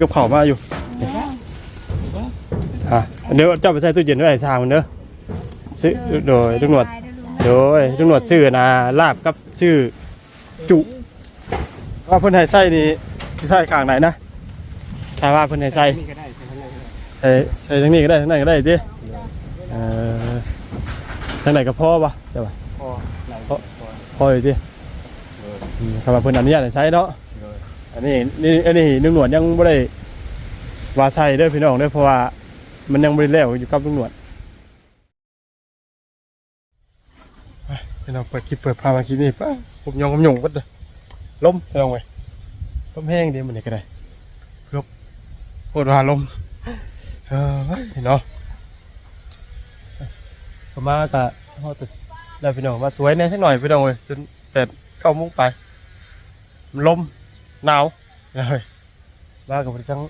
กับเขาวมาอยู่อะเดี๋ยวเจ้าไปใส่ตู้เย็นไว้ให้ทางมันเด้อซื้อโดยลุงหนวด โดยลุงหนวดซื้อนะลาบกับชื่อจุว่าเพิ่นให้ใส่นี่สิใส่ข้างไหนนะถ้าว่าเพิ่นให้ใส่นี่ก็ได้ใช่ไหมใส่ใส่ทั้งนี้ก็ได้ทั้งนั้นก็ได้ดิเอ่อทั้งไหนก็พอปะเดี๋ยวปะพอไหลพพออพออยู่ดิอืมคำว่าเพิ่นอนุญาตให้ใช้เนาะ อันนี้นี่อันนี้ลุงหนวดยังไม่ได้ว่าใส่เด้อพี่น้องเด้อเพราะว่ามันยังไม่ได้แล้วอยู่กับลุงหนวดไปพี่น้องเปิดคลิปเปิดภามาคลิปนี้ป้าผมยองผมยงก็เด้อลมพี่น้องเว้ยลมแห้งดีมันนี่ก็ได้ลมโคตรว่าลมเออไว้เนาะประมาณกะฮอดแต่ได้พี่น้องมาสวยแน่สักหน่อยพี่น้องเว้ยจนแปดเก้าโมงไปมันลม หนาวเลยมากับทั้ง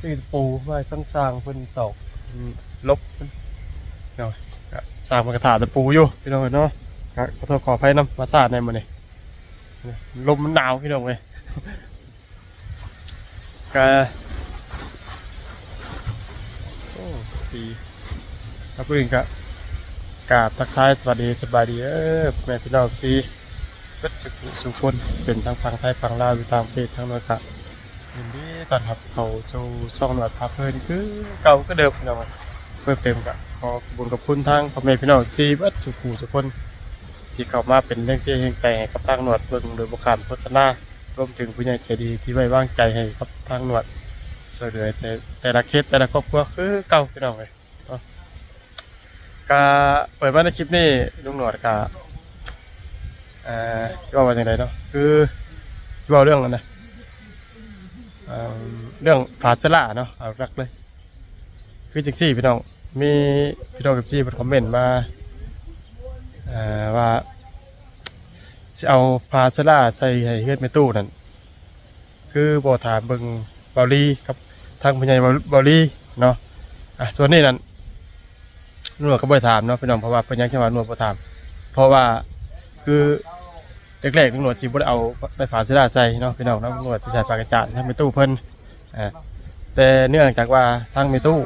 ตีนปูมาทั้งสร้างเพิ่นตอกอืมลบเพิ่นเนาะก็สร้างมันกระถาตะปูอยู่พี่น้องเนาะก็ขอโทษขออภัยนำมาสาดในมื้อนี้ลมมันหนาวพี่น้องเว้ยก็โอ้สีครับเพื่อนก็กราบทักทายสวัสดีสบายดีเออแม่พี่น้องสี ก็สุขสุขคนเป็นทั้งฟังไทยฟังลาวอยู่ตามเพศทั้งนั้นครับยินดีต้อนรับเขาโชว์ช่องหนวดพาเพลินคือเก่าก็เดิมพี่น้องเพื่อเต็มกับขอขอบคุญกับคุณทางพ่อแม่พี่น้องจีบัดสุขูสุขคนที่เข้ามาเป็นเรื่องที่ให้ใจให้กับทางหนวดเบิ่งโดยบุคคลโฆษณารวมถึงผู้ใหญ่ใจดีที่ไว้วางใจให้กับทางหนวดช่วยเหลือแต่แต่ละเคสแต่ละครอบครัวคือเก่าพี่น้องเลยก็เปิดมาในคลิปนี้ลุงหนวดก็เอ่อที่ว่าว่าอย่างไรเนาะคือที่ว่าเรื่องนั้นนะเอ่อเรื่องผาสละเนาะเอารักเลย คือจังซี่พี่น้องมีพี่น้องกับจี้เป็นคอมเมนต์มาอ่อว่าจะเอาผาสละใส่ให้เฮือนในตู้นั่นคือบ่ถามเบิ่งเบาลีกับทางผู้ใหญ่เบาลีเนาะอะส่วนนี้นั่นหนวดก็บ่ได้ถามเนาะพี่น้องเพราะว่าเพิ่นยังจะว่าหนวดบ่ถาม เพราะว่า คือแรกๆตำรวจสิบ่ได้เอาไปฝาเสื้อใส่เนาะพี่น้องเนาะตำรวจสิใส่ปากกระจาดทำเป็นตู้เพิ่นอ่าแต่เนื่องจากว่าทางมีตู้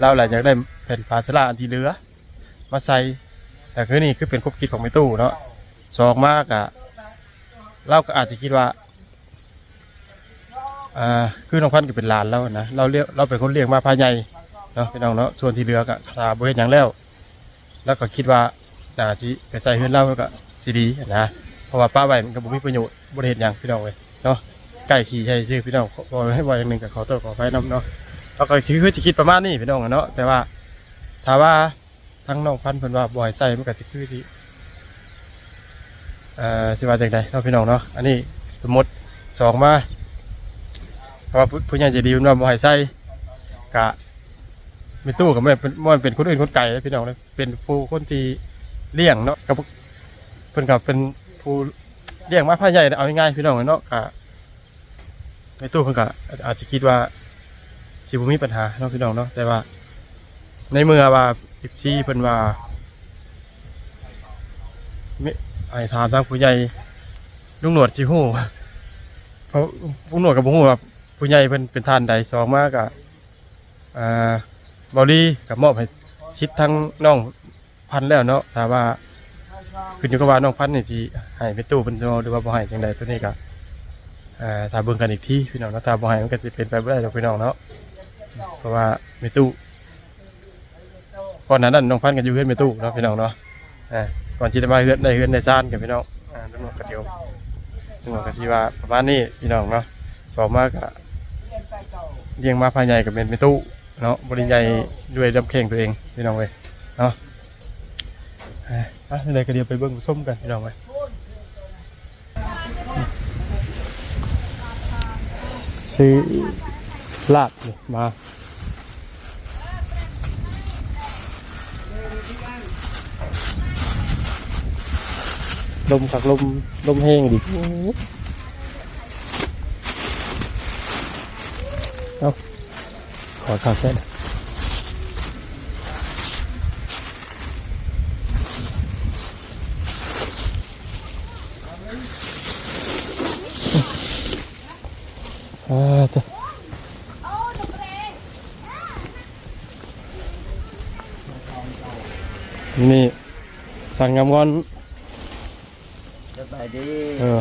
เราหลายอยากได้แผ่นฝาเสื้ออันที่เหลือ มาใส่แต่คือนี่คือเป็นควบคิดของมีตู้เนาะสองมากอะเราก็อาจจะคิดว่าอ่าคือน้องพันก็เป็นหลานแล้วนะเราเรียกเราเป็นคนเลี้ยงมาภายในเนาะพี่น้องเนาะส่วนที่เหลือก็ถ้าบ่เฮ็ดหยังแล้ว แล้วก็คิดว่า น่าสิไปใส่เฮือนเราก็สิดีนะเพราะว่าป้าไว้มันก็บ่มีประโยชน์บ่ได้เฮ็ดหยังพี่น้องเว้ยเนาะไก่ขี่ใช่ซื่อพี่น้องขอขอให้บ่อย่างหนึงก็ขอโทษขออภัยนํเนาะแล้วก็สิคือสิคิดประมาณนี้พี่น้องอะเนาะแต่ว่าถ้าว่าทั้งน้องพันธุ์เพิ่นว่าบ่ให้ใส่มันก็สิคือสิเอ่อสิว่าจังไดเนาะพี่น้องเนาะอันนี้สมมุติสองมาเพราะว่าผู้ใหญ่ใจะดีเพิ่นว่าบ่ให้ใส่กะมีตู้กับแม่เป็นมันเป็นคนอื่นคนไกลนะพี่น้องนะเป็นผู้คนที่ เลี้ยงเนาะกับเพิ่นกับเป็นผู้เลี้ยงมาพาใหญ่เอาง่ายๆพี่น้องเนาะกะในตู้เพิ่นกะอาจจะคิดว่าสิบ่มีปัญหาเนาะพี่น้องเนาะแต่ว่า ในเมื่อว่าอิปซีเพิ่นว่ามิไอ้ถามทางผู้ใหญ่ลุงหนวดสิฮู้เพราะลุงหนวดกับบ่ฮู้ว่าผู้ใหญ่เพิ่นเป็นท่านใดสองมากะอ่าบอลี่กับมอบให้ชิดทั้งน้อง พันแล้วเนาะถ้าว่าขึ้นอยู่กับว่าน้องพันนี่สิให้ไปตู้เป็นหรือว่าบ่ให้จังใดตัวนี้ก็อ่อถ้าเบิ่งกันอีกทีพี่น้องเนาะถ้าบ่ให้มันก็สิเป็นไปบ่ได้ดอกพี่น้องเนาะเพราะว่าในตู้ก่อนหน้านั้นน้องพันธุ์ก็อยู่เฮือนในตู้เนาะพี่น้องเนาะอ่าก่อนสิได้มาเฮือนได้เฮือนได้ซ่านกับพี่น้องอ่าตำรวจก็สิตำรวจก็สิว่าประมาณนี้พี่น้องเนาะสอบมาก็เลี้ยงมาภายในก็เป็นในตู้เนาะบริใหญ่ด้วยลำแข้งตัวเองพี่น้องเว้ยเนาะ อ้ยไปเลยก็เดียวไปเบิ้งส้มกันพี่น้องเว้ยซื้อลาบนี่มาลมขักลมลมแห้งดิเอาขอข้าวเส้น อ่านี่ สั่งงามงอนสบายดีเออ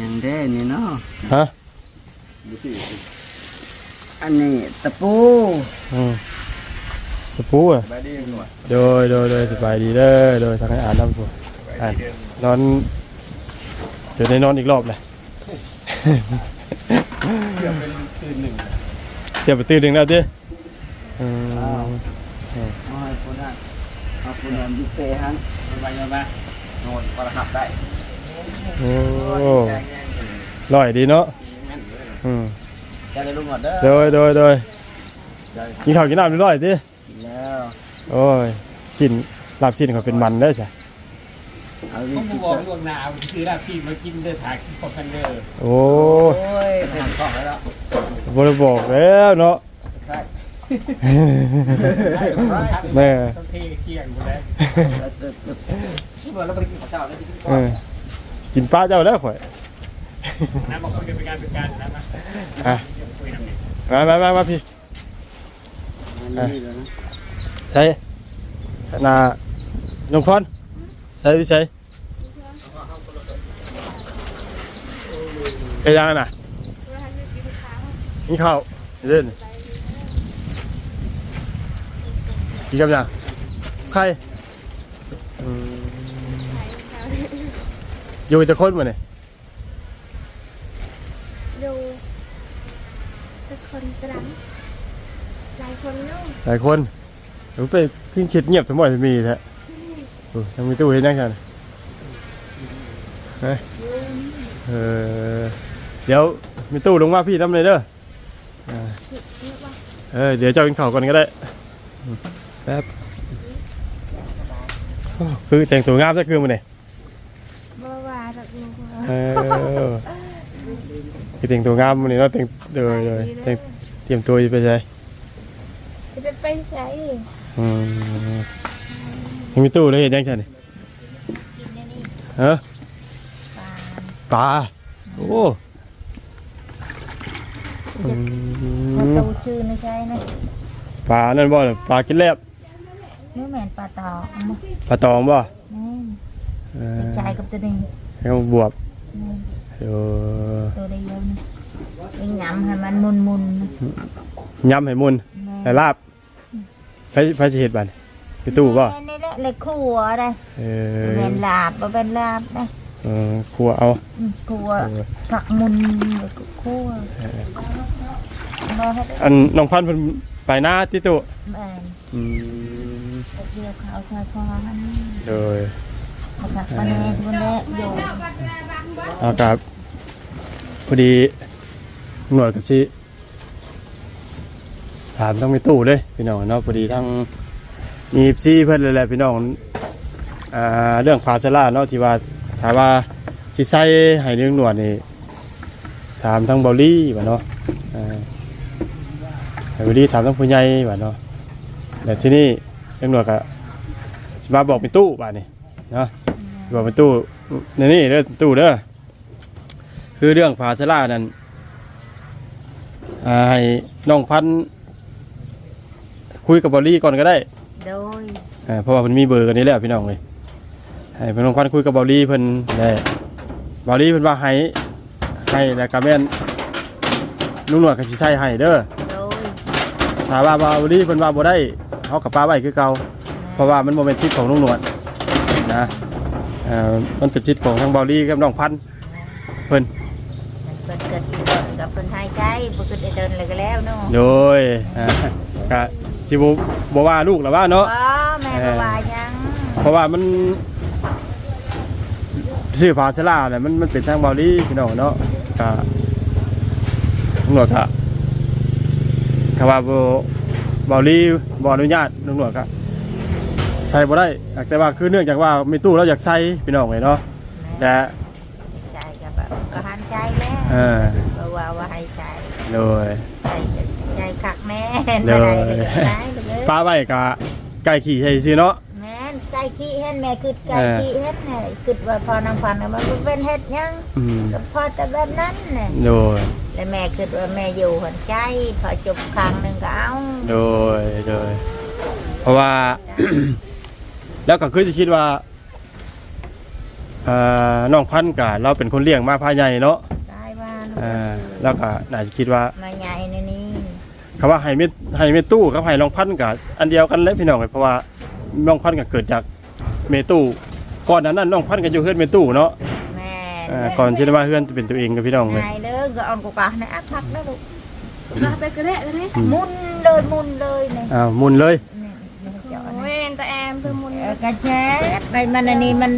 ยังได้นี่เนาะฮะอันนี้ตะปูอืมตะปูอะไปดีหน่อยโดยโดยโดยสบายดีเด้อโดยทางให้อ่านน้ำฝนอ่านนอน เดี๋ยวได้นอนอีกรอบเลยเชื่อเป็นคืนหนึ่งเดี๋ยวไปตื่นหนึ่งแล้วดิอืมเอาให้คนนั้นเอาคนนั้นยุเปฮันไปยังไงโน่นประหับได้โอ้ร่อยดีเนาะอืมจะได้รู้หมดเด้อโดยโดยโดยกินข้าวกินน้ำเรียบร้อยดิแล้วโอ้ยชิ้นลาบชิ้นเขาเป็นมันได้ใช่ เอาผวิมธีบอกล่วงหน้าคือรับที่มากินเด้อถ่ายคลิปคอมเพนเดอร์โอ้โอ้ยทำกล้องแล้วบริบอกแล้วเนาะ ใช่แม่ ต้องเทเกี่ยงหมดแล้วที่บอกเราไปกินข้าวเช้าแล้วที่กินเออกินปลาเจ้าแล้วข่อยนะบอกคุยกันเป็นการเป็นการนะนะอะคุยกันเนี่ยมามามามาพี่อันนี้แล้วนะใช่นาน้องพร ใช่พี่ใช่ไอ้ยังน่ะกินข้าวเล่นกินกับยังใครอืมอยู่จะคนมาเนี่ยดูทุกคนกำลังหลายคนลูกหลายคนเดี๋ยวไปขึ้นคิดเงียบสมบัติมีแท้โอ้ยังมีตู้เห็นยังไงเฮ้ยเออเดี๋ยวมีตู้ลงมาพี่น้ำเลยเด้อเรียเออเดี๋ยวเจ้ากินข้าวก่อนก็ได้แป๊บคือแต่งตัวงามซะคือมันเนี่ยบ่าวาดอกลูกเออคือแต่งตัวงามมันนี่เนาแต่งเดยเลยแต่งเตรียมตัวไปใช่จะไปใส่อืม ยังมีตู้เลยเห็นยังไงนี่เออปลาโอ้อืปลามตูชื่อนะใช่นะปลานั่นบ่ล่ะปลากินแลบนี่แม่นปลาตอกเอามาปลาตองบ่แม่นเอไปอจ่ายกับตัวนี้ให้มันบวบแม่นเออตัวเดียวนี่ไอ้ยำให้มันมุนมุนๆนะยำให้มุนแม่ให้ลาบไปไปสิเฮ็ดบัดไปตู้บ่ เลยครัวได้เออแม่นลาบบ่เป็นลาบนะเออครัวเอาครัวผักมุนครัวอันน้องพันธุ์เพิ่นไปหน้าติตุแม่นอืมเดียวข้าวชายพอมันโดยเอาผักปลาแน่คนแรกอยู่เอากับพอดีหน่วยกะสิถามต้องมีตู้เลยพี่น้องเนาะพอดีทั้ง มีซี่เพิ่นเลยแหละพี่น้องอ่าเรื่องพาซาร่าเนาะที่ว่าถามว่าสิใส่ให้เรื่องหนวดนี่ถามทั้งเบอลลี่ว่าเนาะอ่าให้เบอลลี่ถามทั้งผู้ใหญ่ว่าเนาะแต่ที่นี่เรื่องหนวดก็สิมาบอกเป็นตู้ว่านี่เนาะบอกเป็นตู้นี่นี่เด้อตู้เด้อคือเรื่องพาซาร่านั่นให้น้องพันคุยกับบอลลี่ก่อนก็ได้ โดยอ่าเพราะว่ามันมีเบอร์กันนี่แหละพี่น้องเลยให้พี่น้องพันธุ์คุยกับบอลลี่เพิ่นได้บอลลี่เพิ่นว่าให้ให้แล้วก็แม่นลุงหนวดกับสิใส่ให้เด้อโดยถ้าว่าบอลลี่เพิ่นว่าบ่ได้เฮากับป้าไว้คือเก่าเพราะว่ามันบ่เป็นสิทธิ์ของลุงหนวดนะอ่ามันเป็นสิทธิ์ของทางบอลลี่กับน้องพันธุ์เพิ่นมันเกิดที่เดินกับคนหายใจบ่คือได้เดินเลยก็แล้วเนาะโดยอ่าก็ สิบบ่ว่าลูกหรอว่าเนาะอ๋อแม่บ่ว่าหยังเพราะว่ามันชื่อภาษาลาวเนี่ยมันมันเป็นทางเบาหลีพี่น้องเนาะก็ตำรวจก็คำว่าบ่เบาหลีบ่อนุญาตตำรวจก็ใส่บ่ได้ แต่ว่าคือเนื่องจากว่ามีตู้เราอยากใส่พี่น้องเลยเนาะและใจก็แบบก็หันใจแล้วเออ บ่ว่าว่าให้ใจโดยใจใจ คักแม่นเด้บ่อได้เลยก็ได้เลยป้าไว้ก็ไก่ขี่ใช่ซื่อเนาะแม่นใจขี้เฮ็ดแม่คือใจเออขี้เฮ็ดแน่คิดว่าพอนางพันน่ะมันบ่เป็นเฮ็ดหยังอืมก็พอแต่แบบนั้นน่ะโดยแล้วแม่คิดว่าแม่อยู่หันใจพอจบครั้งหนึงก็เอาโดยโดยเเพราะว่า แล้วก็คือจะคิดว่าเอ่อน้องพันธุ์กะเราเป็นคนเลี้ยงมาพาใหญ่เนาะได้ว่าเอ่าแล้วก็น่าจะคิดว่า มาใหญ่ในนี้ คำว่าไห้เม็ดไห้เม็ดตู้กับไห้น้องพันธุ์กะอันเดียวกันเลยพี่น้องเอ้ยเพราะว่าน้องพันธุ์ก็เกิดจากเมตู้ก่อนนั้นน่ะน้องพันธุ์ก็อยู่เฮือนเมตู้เนาะแม่เอ่อก่อนที่จะมาเฮือนจะเป็นตัวเองกับพี่น้องเลยไงเด้อก็เอากูกะนะอักพักนะลูกมาไปกระเดะกันไหมมุนเลยมุนเลยนี่อ้าวหมุนเลยนี่นี่เจาะโอ้นี่ยแต่แอมเพิ่มมุน เออกระแชบไปมันอันนี้มัน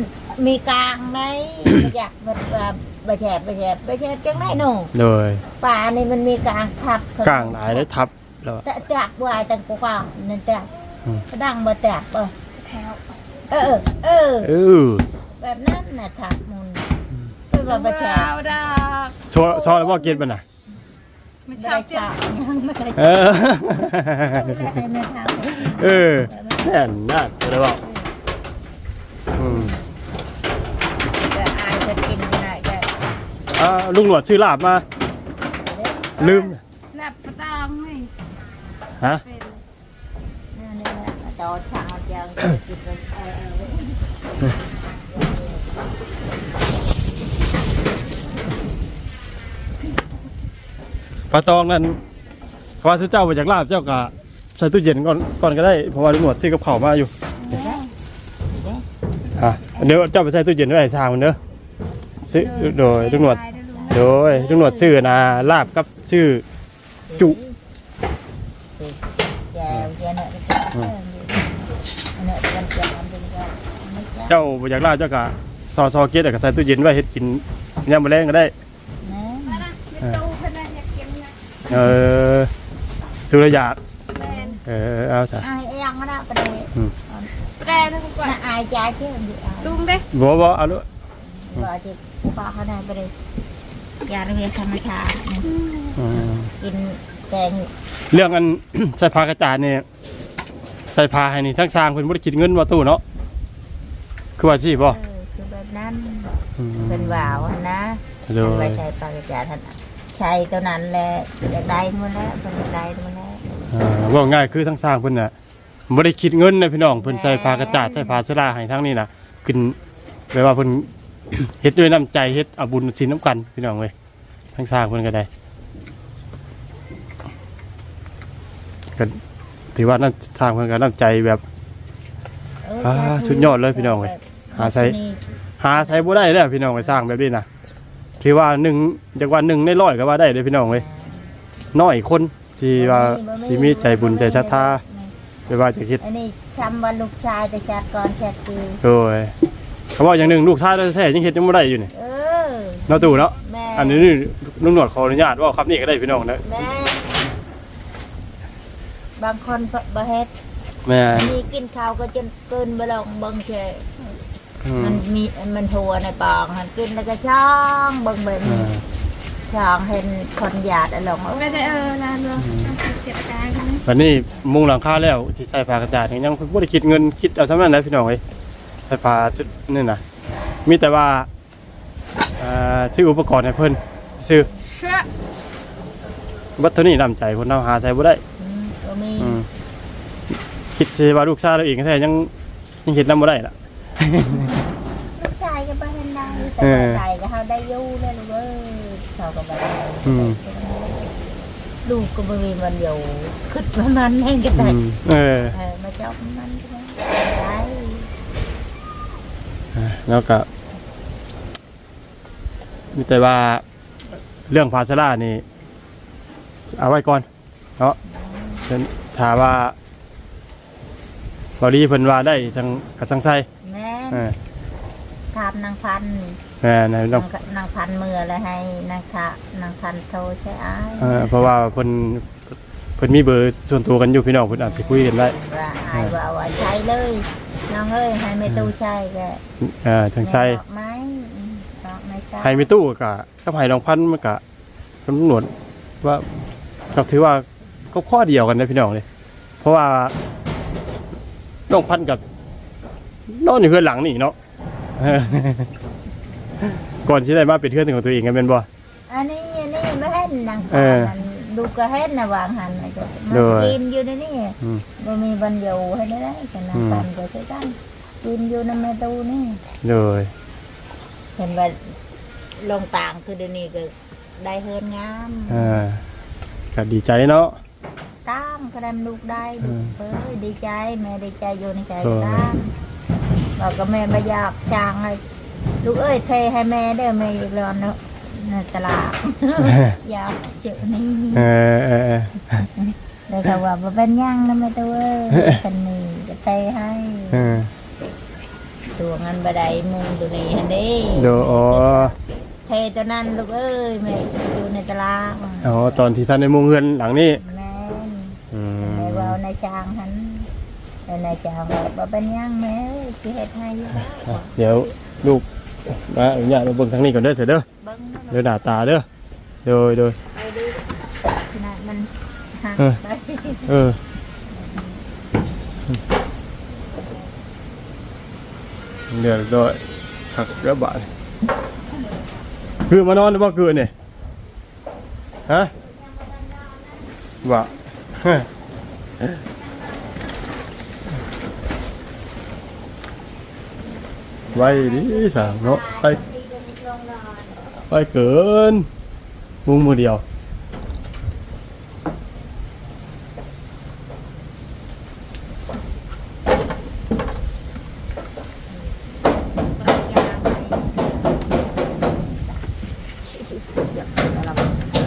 มีกลางไหมไม่อยากมันแบบ บะแฉบบะแฉบบะแฉบจังไรหนูเลยป่านี่มันมีกลางทับกลางหลายได้ทับแล้วแต่แตกวายแต่กูกะนั่นแตกอืมดังบ่แตกบ่แถวเออเออเออแบบนั้นน่ะทับมุนคือว่าบะแฉบเอาดอกโชว์ซอแล้วว่าเก็ตมันน่ะไม่ไม่ชอบได้เจ็บฉากยังไม่ได้เออให้แม่ทำเออแน่นน่าจะได้บอกอืม แต่อายเพิ่นกินไม่ได้ก็ อ่าลุงหนวดซื้อลาบมา ลืมหลับประตองไม่ฮะเป็นนั่นนี่แหละจอช่างเอาเจียวกินไปเออเออปลาตองนั่นเพราะว่าซื้อเจ้ามาจากลาบเจ้าก็ใส่ตู้เย็นก่อนก่อนก็ได้เพราะว่าลุงหนวดซื้อกับเผาวมาอยู่อะเดี๋ยวเจ้าไปใส่ตู้เย็นไว้ให้ทางมันเด้อซื้อโดยลุงหนวด โดยลุงหนวดซื้อนะลาบกับชื่อจุแจวแจวเนอะเนอะเนอะเป็นแจวเป็นแจวไม่แจวเจ้ามาจากลาบเจ้าก็ซอซอเกตก็ใส่ตู้เย็นไว้เฮ็ดกินยามมื้อแลงก็ได้ นะมานะมีตู้ขนาดอยากกินนะเออตุระยาดแมนเออเอาซะอายยังนะประเดี๋ยวแปรนะคุณก่อนน่ะอายใจเชื่ออยู่อายลุงเด้บ่บ่เอาลูกว่าที่กูบอกเขาได้ประเดี๋ยว ยาเรียนธรรมชาตินะอืมกินแกงเรื่องอัน ใส่ผ้ากระจาดเนี่ยใส่ผ้าให้นี่ทั้งสร้างเพิ่นบ่ได้คิดเงินว่าตู้เนาะคือว่าสิบ่เออคือแบบนั้นอืมเป็นว่าวอะนะโดท่านยไว้ใช้ปากกระจาท่านใช้ตัวนั้นแหละอยากได้มันแล้วเป็นอยากได้มันแล้วเอ่อว่าง่ายคือทั้งสร้างเพิ่นน่ะบ่ได้คิดเงินนะพี่น้องเพิ่นใส่ผ้ากระจาดใส่ผ้าสลาให้ทั้งนี้น่ะขึ้นแปลว่าเพิ่น เฮ็ดด้วยน้ำใจเฮ็ดเอาบุญศีลน้ำกันพี่น้องเว้ยทั้งสร้างเพิ่นก็ได้ก็ถือว่าน้ำสร้างเพิ่นก็น้ำใจแบบเอออ่าจ้ะสุดยอดเลยพี่น้องเว้ยหาใช้นี่หาใช้บ่ได้เด้อพี่น้องไปสร้างแบบนี้นะที่ว่าหนึ่งจากว่าหนึ่งในร้อยก็ว่าได้เด้อพี่น้องเว้ยน้อยคนที่ว่าสิมีใจบุญใจศรัทธาไปว่าจะคิดอันนี้ชำวันลูกชายแต่ชาติก่อนชาติคือโดย เขาบอกอย่างหนึ่งลูกชายแท้ๆยังเฮ็ดยังบ่ได้อยู่นี่เออ เนาะตู่เนาะแม่ อันนี้นี่ลุงหนวดขออนุญาตว่าครับนี่ก็ได้พี่น้องนะแม่บางคนบ่เฮ็ดแม่มีกินข้าวก็จนเกินบ่ลงเบิ่งเฉยอืมมันมีมันหัวในปองหันกินแล้วก็ช่องเบิ่งเบิ่งอ่าช่องเห็นคนหยาดอะลงเอาไม่ได้เออลานเรือเจ็บใจกันนะวันนี้มุงหลังคาแล้วที่ใส่ผ้ากระจาดนี่ยังบ่ได้คิดเงินคิดเอาซะนั้นนะพี่น้องเอ้ยใส่ผ้าชุดนี่น่ะมีแต่ว่าอ่าซื้ออุปกรณ์ให้เพิ่นซื้อเชื่อวัตถุนี้นำใจคนเราหาใช้บ่ได้อืมก็มีอืมคิดสิว่าลูกชายเราเองแท้ยังยังคิดนำบ่ได้ล่ะลูกชายก็บ่เห็นได้แต่เออว่าใจก็เฮาได้อยู่แล้วลูกเอ้ยเขาก็บ่ได้อืมลูกก็บ่มีมันอยู่คิดว่ามันแห้งก็ได้อืมเออเออมาจอบมันก็ได้ได้ แล้วก็มีแต่ว่าเรื่องภาษาลานี่ เอาไว้ก่อนเนาะเพิ่นถามว่าบอดีเพิ่นว่าได้จังกับสังไสแม่เออถามนางพันธุ์แม่นายน้นาองงนางพันธุ์มืออะไรให้นางคะนางพันธุ์โทรใช่อ้ายเออเพราะว่าเพิ่นเพิ่นมีเบอร์ส่วนตัวกันอยู่พี่น้องเพิ่นอาจสิคุยกันได้ ว่าอายว่าว่าใช้เลย น้องเอ้ยให้ไม่ตู้ใช้แกเออจังไสแม่บอกไหมอืมบอกไม่ใช่ให้มีตู้กะก็ให้รองพันมันกะตำรวจว่าก็ถือว่าก็ข้อเดียวกันนะพี่น้องเลย เพราะว่าน้องพันกับนอนอยู่เพื่อนหลังนี่เนาะเออก่อนที่ได้มาเป็นเพื่อนของตัวเองกันเป็นบ่อันนี้อันนี้ไม่ให้นางเอพันอธุ์น ดูกระเฮ็ดนะวางหันนะจ้ะมันโดยกินอยู่ในนี่อืม บ่มีบรรยูให้ได้กันนะอืมกันก็คือกันกินอยู่ในแม่ตูนี่เลยเห็นว่าลงต่างคือเดี๋ยวนี้ก็ได้เฮินงามอ่าก็ดีใจเนาะ ตามก็ได้ลูกได้อืมเอ้ยดีใจแม่ดีใจอยู่ในใจโดยตามเราก็แม่มาอยากจางเลยลูกเอ้ยเทให้แม่ได้อแม่อีกแล้วเนาะใน ตลาดอยากเจอนี่เออเออเออเลยเขาว่าบ่เป็นหยังนะแม่ตัวเอ้ยกันนี่จะเทให้เออตัวงินบไดมุงตัวนี้ฮันเด้โดอ๋อเทตัวนั้นลูกเอ้ยแม่อยู่ในตลาดอ๋อตอนที่ท่านในมุงเฮือนหลังนี้แม่นอืแม่มเว่าในช้างหันแต่ในช้างว่าบ่เป็นหยังแม่สิเฮ็ดให้อยู่เดี๋ยวลูกมาอนุญาตมาเบิ่งทางนี้ก่อนเด้อเสร็จเด้อเบิ่ง เดี๋ยวหน้าตาเด้อโดยโดยไปดูขนาดมันหักเออไปเออเดี๋ยวโดยหักระบาดคือมานอนหรือว่าคือเนี่ยฮะว่าไว้ดิสามเนาะไป ไปเกินมุงมือเดียว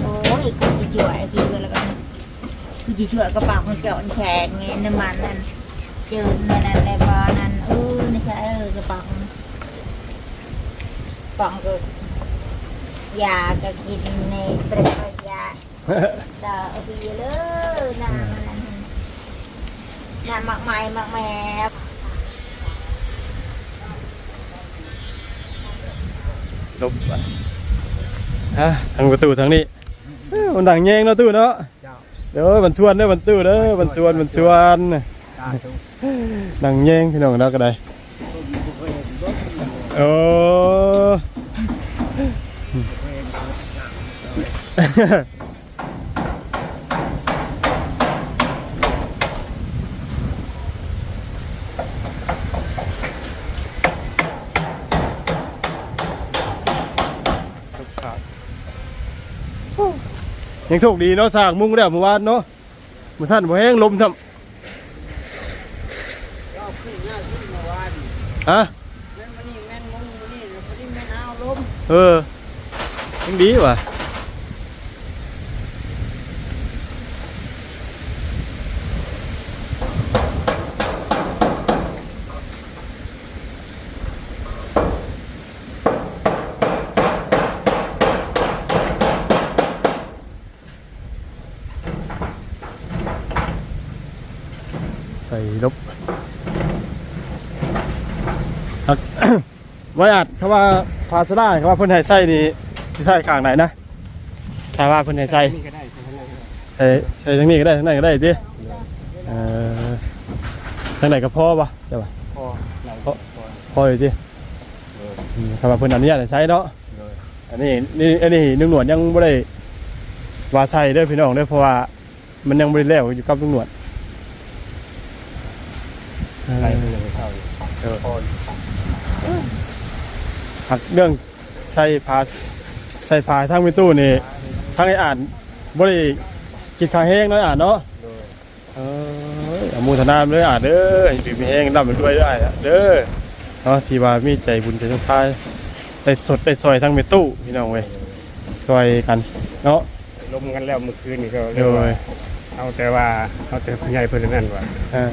โอ้ยกูจะช่วยกินแล้วกันกูจะช่วยกระเป๋ามันเจาะแขกไงน้ำมันนั่นเจินนั่นนั่นเลยบอนั่นเออนี่ใช่เออกระเป๋าป๋องก็ ยาก็กินในเปรย์ยาดาเอาไปเลยน้ำมันนั่นน้ำหมักไม้หมักแมบลบไปฮะทางประตูทางนี้เอ้ยมันดังแยงเนาะตู้เนาะเดี๋ยวมันชวนเด้อมันตู้เด้อมันชวนมันชวนตาตุดังแยงพี่น้องเนาะก็ได้โอ้ ยังโชคดีเนาะสร้างมุ้งแล้วเมื่อวานเนาะมื้อสั้นบ่แห้งลมซ้ำก็ขึ้นยากขึ้นเมื่อวานฮะแม่นมานี่แม่นมุงมานี่แล้วมานี่แม่นเอาลมเออยังดีว่ะ ใส่ลบฮัก ไว้อัดเขาว่าพาสด้าเขาว่าเพิ่นให้ใส่นี่สิใส่ข้างไหนนะถ้าว่าเพิ่นให้ใส่นี่ก็ได้ใช่ไหมใส่ใส่ทางนี้ก็ได้ทางไหนก็ได้ติเอ่อทางไหนก็พอปะเดี๋ยวปะพอเราพอพออยู่ติอืมเขาว่าเพิ่นอนุญาตให้ใส่เนาะอันนี้นี่อันนี้นุ่งหนวดยังบ่ได้ว่าใส่เด้อพี่น้องเด้อเพราะว่ามันยังบ่ได้แล้วอยู่กับนุ่งหนวดใครเป็นยังเข้าเออ หักเรื่องใส่ผ้าใส่ผ้าทางมีตู้นี่ทางไอ้อ่านบ่ได้คิดทางแห้งเนาะอ่านเนาะเอออนุโมทนาเลยอ่านเด้อให้ปีมีแห้งร่ำไปด้วยเด้ออ่านเด้อเนาะที่ว่ามีใจบุญใจสุดท้ายได้สดได้ซอยทางมีตู้พี่น้องเว้ยซอยกันเนาะลมกันแล้วเมื่อคืนนี่ก็โดยเอาแต่ว่าเอาแต่ผู้ใหญ่เพิ่นนั่นว่าเอ่า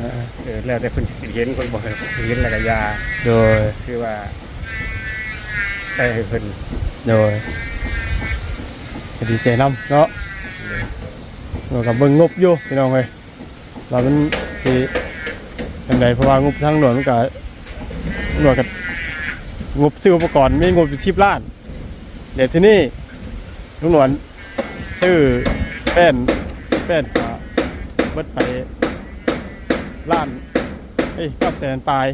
เออแล้วแต่เพิ่นสิเห็นคนบอกให้เห็นแล้วก็ยาโดยคือว่า ใส่ให้เพิ่นโดยก็ดีใจนำเนาะเรากับเบิ่งงบอยู่พี่น้องเว้ยเราเป็นสิยังไงเพราะว่างบทางหน่วยมันก็หน่วยกับงบซื้ออุปกรณ์ไมีงบสิบล้านเดี๋ยวที่นี่ลุงหนวนซื้อแป้นแป้นก็เบิดไปล้านเอ้ยก้าแสนปลาย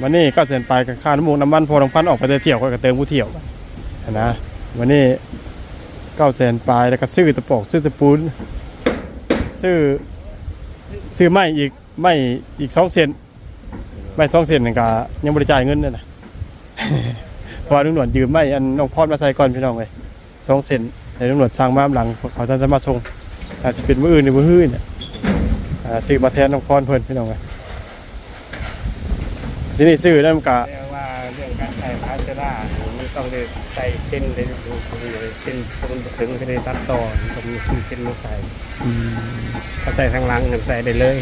วันนี้เก้าแสนปลายกับค่าน้ำมูกน้ำมันพอน้ำพันออกไปได้เที่ยวก็กเติมผู้เที่ยวนะวันนี้ก็ก้าแสนปลายแล้วก็ซื้อตะปอกซื้อตะปูนซื้อซื้อไม้อีกไม้อีกสองเซนไม้สองเซนนี่ก็ยังบริจ่ายเงินเลยนะพราะว่าลุงหนวดยืมไม้อันน้องพอดมาใส่ก่อนพี่น้องเลยสองเซนให้ลุงหนวดสร้างบ้านหลังเขาจะมาส่งอาจจะเป็นมืออื่นหรือมือหื้อเนี่ยซื้อมาแทนน้องพรเพิ่นพี่น้องเลย สินี่ซื้อนั่นก็เรียกว่าเรื่องการใช้พาสเจล่ามันต้องได้ใส่เส้นเลยดูเส้นพวกมันถึงจะได้ตัดต่อต้องมีเส้นมาใส่อืมถ้าใส่ทางหลังนั่นใส่ได้เลย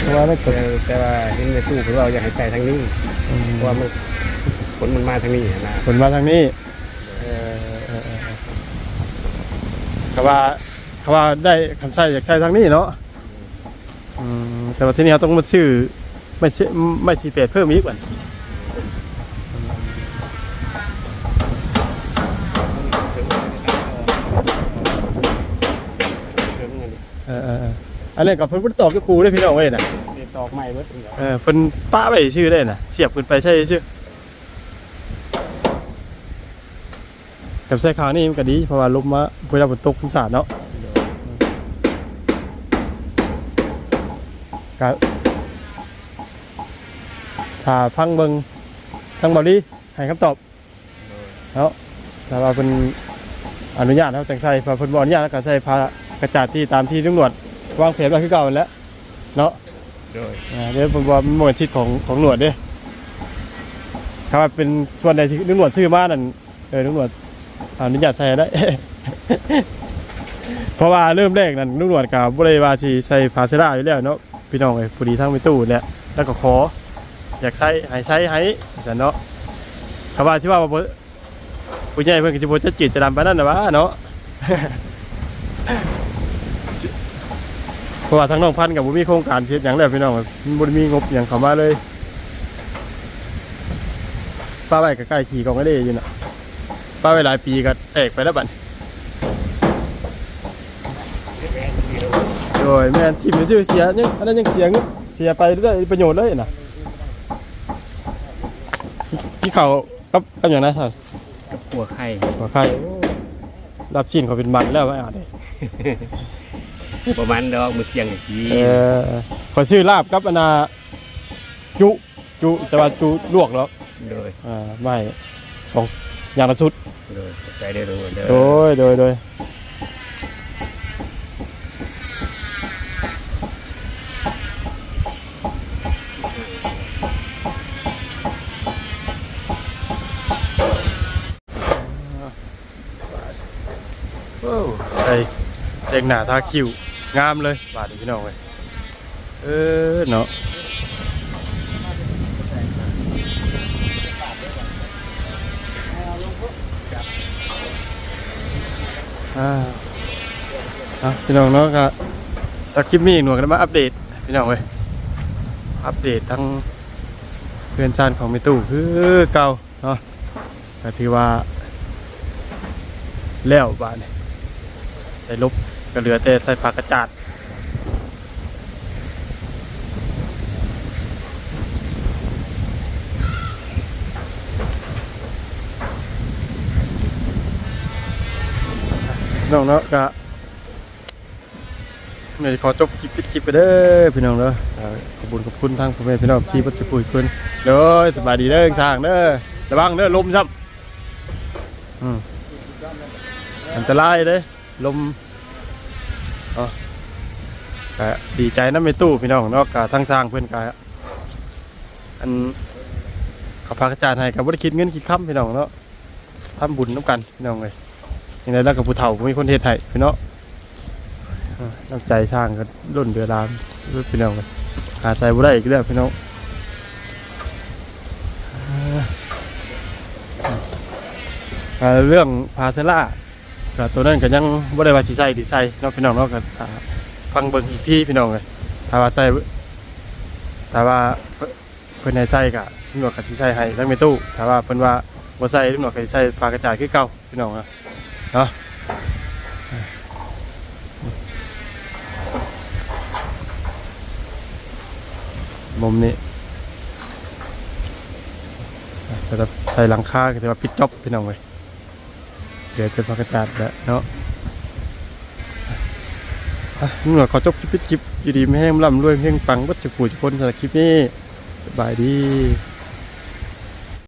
เพราะว่าถ้าเกิดแต่แต่ว่าเห็นในตู้เพราะว่าอยากให้ใส่ทางนี้อืมเพราะว่ามันผลมันมาทางนี้นะผลมาทางนี้เออเออเออเออเขาว่าเขาว่าได้คำใช้จากใช้ทางนี้เนาะอืม แต่ว่าที่นี่เขาต้องมาซื้อไม่ใช่ไม่สีเปดเพิ่มอีกว่าถึงเงินเออเออเอออันนี้กับเพิ่นบ่ได้ตอบกับกูได้พี่น้องเว้ยน่ะเดี๋ยวตอกไม้เบิดเดี๋ยวเออเพิ่นป้าไปชื่อได้น่ะเสียบขึ้นไปใช่ชื่อกับใส่ขาวนี่มันก็ดีเพราะว่าลมมาเวลาฝนตกมันสาดเนาะ ก็ถ้าพังเบิงทางบอดี้ให้คำตอบเนาะแต่ว่าเพิ่นอนุญาตเฮาจังใส่พอเพิ่นบ่อนุญาตแล้วก็ใส่ผ้ากระจาดที่ตามที่ตำรวจวางแผนไว้คือเก่านั่นแหล้วเนาะ โดยอ่าเดี๋ยวผมว่ามันหมดชิดของของหนวดเด้ถ้าว่าเป็นส่วนใดที่หนวดซื้อมานั่นเออหนวดอนุญาตใส่ได้ เพราะว่าเริ่มแรกนั่นหนวดกับบริวาสีใส่ภาเซราอยู่แล้วเนาะ พี่น้องไอ้พอดีทั้งไปตู้เนี่ยแล้วก็ขอ อยากใช้ให้ใช้ให้ฉันเนาะเขาว่าที่ว่าบ่ผู้ใหญ่เพิ่นก็สิบ่จะจิตจะดำไปานนั่นน่ะวะเนาะ เพราะว่าทั้งน้องพันธุ์กับบุมีโครงการเฮ็ดอย่างแล้วพี่น้องมันบ่ได้มีงบอย่างเข้ามาเลยป้าไว้ก็ใกล้ขี่กองไอ้เด้อยู่น่ะป้าไว้หลายปีก็แตกไปแล้วบัดนี้ โดยแม่นทีมชื่อเสียยังอันนั้นยังเสียเงินเสียไปได้ประโยชน์เลยน่ะที่เขากับกับอย่างนั้นท่านกับหัวไข่ขอใครรับชิ้นเขาเป็นมันแล้วไม่เอาเด้ประมาณดอกมือเที่ยงอีกทีเออขอชื่อลาบกับอนนาจุจุแต่ว่าจุลวกแล้วโดยอ่าไม่สองอย่างละชุดโดยใจได้รู้เด้โดอยโดยโดย เด็กหนาทาคิวงามเลยบาดีพี่น้องเลยเออเนาะอ่าพี่น้องเนาะก็สักคลิปนี้หน่วยกันมาอัปเดตพี่น้องเว้ยอัปเดตทั้งเพื่อนชานของมิตู้คือเก่าเนาะก็ถือว่าแล้วบ้านนี่ได้ลบ ก็เหลือแต่ใส่ผักกระจาดน้องเนาะก็เดี๋ยวขอจบคลิปคลิปไปเด้อพี่น้องเด้อขอบคุณขอบคุณทางพ่อแม่พี่น้องที่ปัจจุบันเพิ่นเด้อสบายดีเด้อทางเด้อระวังเด้อลมซ้ำอืมอันตรายเลยลม ก็ดีใจนะไม่ตู้พี่น้องเนาะกะทั้งสร้างเพื่อนกะอันเขาพากระจายให้กับว่าได้คิดเงินคิดคำพี่น้องเนาะทำบุญน้ำกันพี่น้องเลยยังไงแล้วกับผู้เฒ่ามีคนเฮ็ดให้พี่น้องน้ำใจสร้างก็ล้นเดือดร้ามพี่น้องเลยหาใส่บุได้อีกแล้วพี่น้องเรื่องพาเซล่า ก็ตัวนั้นก็ยังบ่ได้ว่าสิใส่ดิใส่เนาะพี่น้องเนาะก็ถ้าฟังเบิ่งอีกที่พี่น้องเลยถ้าว่าใส่ถ้าว่าเพิ่นให้ใส่ก็พี่น้องก็สิใส่ให้ทั้งในตู้ถ้าว่าเพิ่นว่าบ่ใส่พี่น้องก็สิใส่ปลากระจายคือเก่าพี่น้องเนาะเนาะมุมนี้จะใส่หลังคาก็ถือว่าปิดจอบพี่น้องเว้ย เดี๋ยวจะพักกระจาดแล้วเนาะหน่อยขอจบคลิปปิดคลิปอยู่ดีไม่แห้งล่ำรวยเพ่งปังวัชกูจุกคนสำหรับคลิปนี้สบายดี